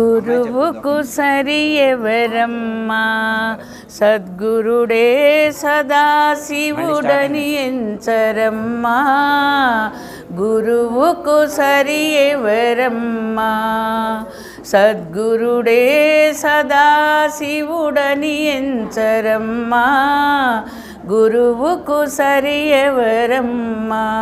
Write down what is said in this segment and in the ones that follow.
గురువుకు సరి ఎవరమ్మా సద్గురుడే సదాశివుడని ఎంచరమ్మా. గురువుకు సరి ఎవరమ్మా సద్గురుడే సదాశివుడని ఎంచరమ్మా. గురువుకు సరి ఎవరమ్మా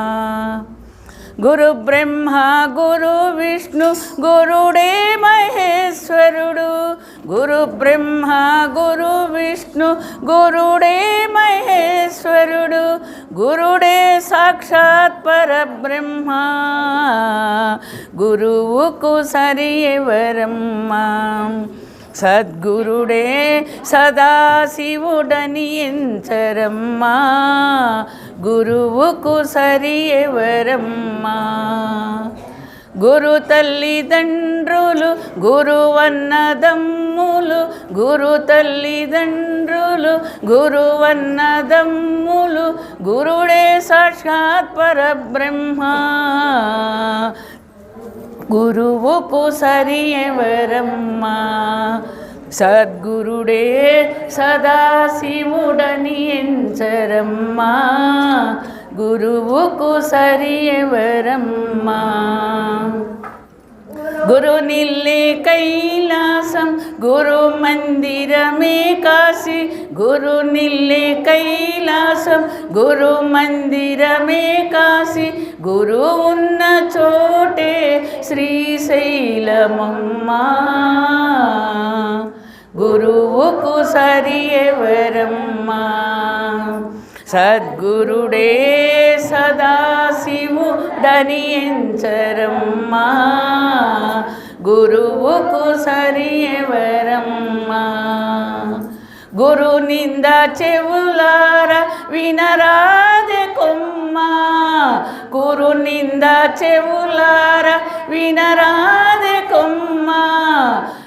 గురు బ్రహ్మ గురు విష్ణు గురుడే మహేశ్వరుడు. గురు బ్రహ్మ గురు విష్ణు గురుడే మహేశ్వరుడు. గురుడే సాక్షాత్ పరబ్రహ్మ. గురువుకు సరి ఎవరమ్మా? సద్గురుడే సదాశివుడని ఎంచరమ్మా. గురువుకు సరి ఎవరమ్మా. గురు తల్లిదండ్రులు గురువన్నదమ్ములు గురు తల్లిదండ్రులు గురువన్నదమ్ములు గురుడే సాక్షాత్ పరబ్రహ్మ. గురువుకు సరి ఎవరమ్మా? సద్గురుడే సదాశివుడని ఎంచరమ్మా. గురువుకు సరి ఎవరమ్మా? గురు నిల్లే కైలాసం గురు మందిరమే కాశీ. గురు నిల్లే కైలాసం గురు మందిరమే కాశీ. గురు ఉన్న చోటే శ్రీశైలమమ్మా. గురువుకు సరి ఎవరమ్మా? సద్గురుడే సదాశివుడని ఎంచరమ్మా. గురువుకు సరి ఎవరమ్మా? గురు నింద చెవులార వినరాదే కొమ్మ? గురు నింద చెవులార వినరాదే కొమ్మ?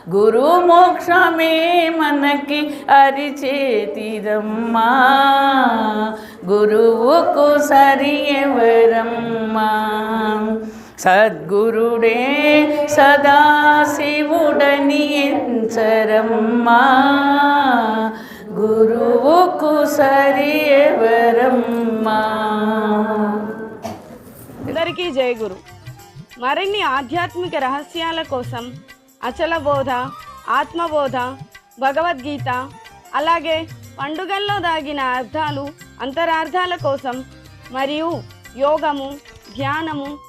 గురు మోక్షమే మనకి అరిచేతిదమ్మా. గురువుకు సరి ఎవరమ్మా? సద్గురుడే సదాశివుడని ఎంచరమ్మా. గురువుకు సరి ఎవరమ్మా. అందరికీ జయ గురు. మరిన్ని ఆధ్యాత్మిక రహస్యాల కోసం అచల బోధ ఆత్మబోధ భగవద్గీత అలాగే పండుగల్లో దాగిన అర్థాలు అంతరార్థాల కోసం మరియు యోగము ధ్యానము